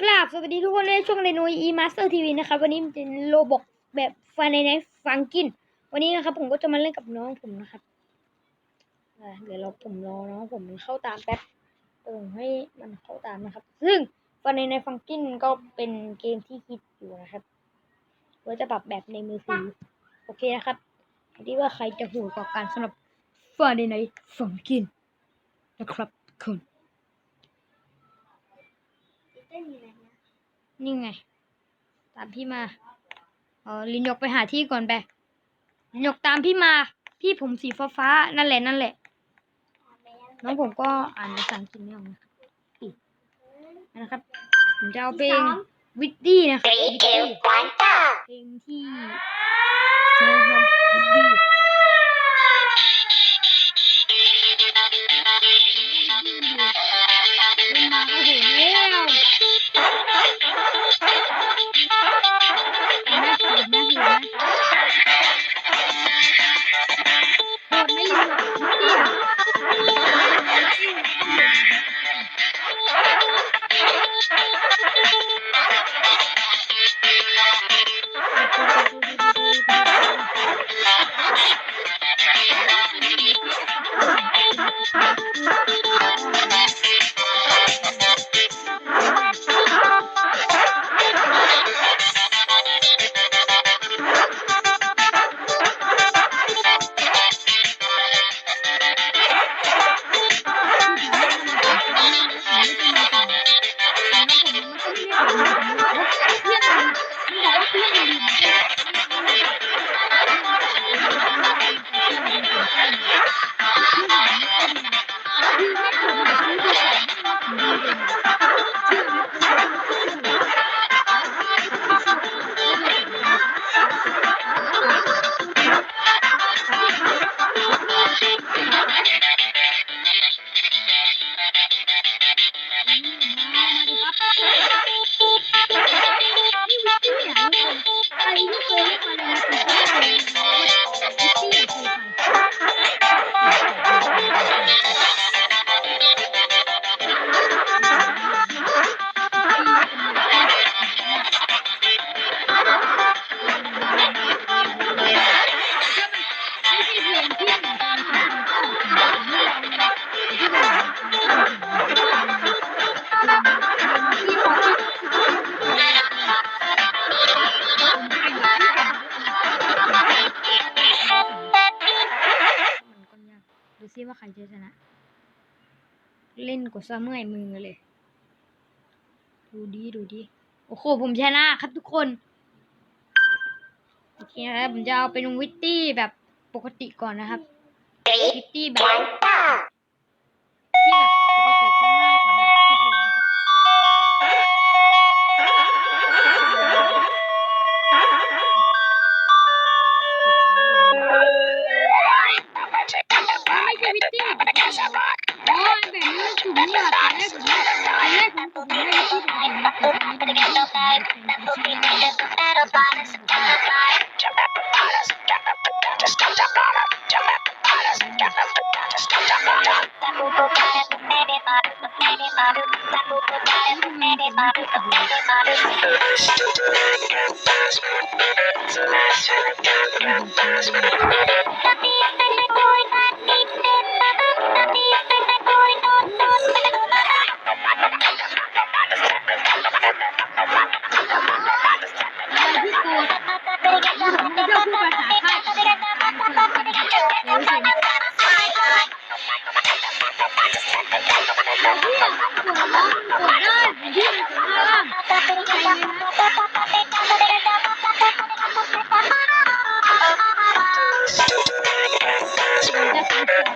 กราบสวัสดีทุกคนในช่วงเรนูอีมาสเตอร์ทีวีนะครับ วันนี้เป็นโลบอกแบบฟันในในฟังกิน วันนี้นะครับ ผมก็จะมาเล่นกับน้องผมนะครับเดี๋ยวเราผมรอน้องผมเข้าตามแป๊บเออให้มันเข้าตามนะครับ ซึ่งฟันในในฟังกินก็เป็นเกมที่ฮิตอยู่นะครับว่าจะปรับแบบในมือถือโอเคนะครับที่ว่าใครจะหูกว่ากันสำหรับฟันในในฟังกินนะครับทุก คนนี่ไง ตามพี่มาเออลินยกไปหาที่ก่อนไปลินยกตามพี่มา พี่ผมสีฟ้าฟ้าๆนั่นแหละนั่นแหละ น้องผมก็อ่านภาษาอังกฤษไม่ออกนะครับอีกนะครับ ผมจะเอาเพลงวิดดี้นะครับวิดดี้เพลงที่ใช่ครับ รจะชนะ เล่นกดซะเมื่อยมือเลย ดูดีดูดี โอ้โห ผมชนะครับทุกคน โอเคนะครับผมจะเอาเป็นวิตตี้แบบปกติก่อนนะครับ วิตตี้แบบ อ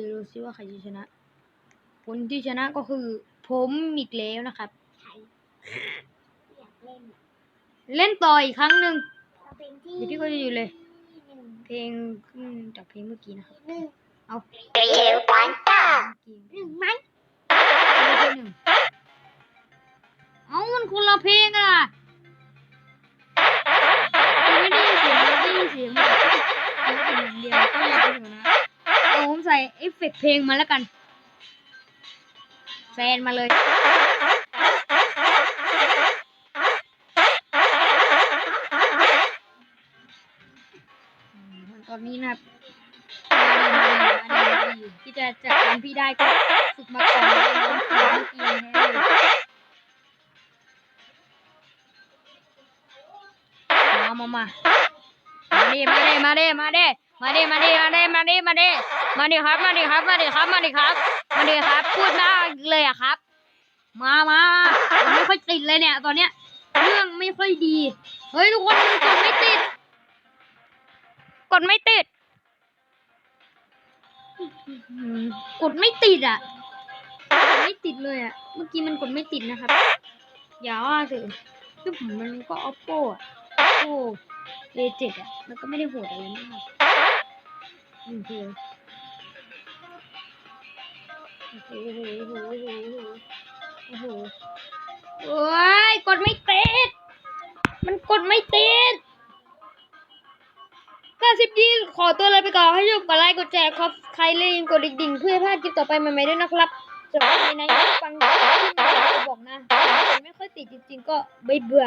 สอนชนะน้องผมเลยโอเคดูซิว่าใครจะชนะ คนที่ชนะก็คือ ผมอีกแล้วนะครับ ใครอยากเล่นอะเล่นต่ออีกครั้งหนึ่ง เอาเพลงที่เดี๋ยวพี่ก็จะอยู่เลย หนึ่งเพลงขึ้นจากเพลงเมื่อกี้นะครับ หนึ่งเอาเรียวปันตาเมื่อกี้หนึ่งไหมเพลงหนึ่งเอามันคนละเพลงอะ เฟกเพลงมาแล้วกันแฟนมาเลย ตอนนี้นะครับที่จะจัดการพี่ได้ก็ฝึกมาก่อนเลยน้องฝึกเมื่อกี้มามามามาดิมาดิมาดิมาดิ มาดิมาดิมาดิมาดิมาดิมาดิครับ มาดิครับ มาดิครับ มาดิครับ มาดิครับ พูดมากเลยอะครับ มามาไม่ค่อยติดเลยเนี่ย ตอนเนี้ย เรื่องไม่ค่อยดี เฮ้ยทุกคนกดไม่ติด กดไม่ติด กดไม่ติดอะกดไม่ติดเลยอะเมื่อกี้มันกดไม่ติดนะครับ อย่าว่าเถอะคือผมมันก็ oppo อะ oppo a 7อะมันก็ไม่ได้โหดอะไรมาก อืมคือโอ้โหโอ้โหโอ้โหโอ้ยกดไม่ติด มันกดไม่ติดก็สิบยี่ขอตัวเลยไปก่อนให้ชมกดไลค์กดแชร์ครับใครเล่นกดดิ่งเพื่อพลาดคลิปต่อไปใหม่ๆด้วยนะครับสำหรับในในฟังที่บอกนะผมไม่ค่อยติดจริงๆก็ไม่เบื่อ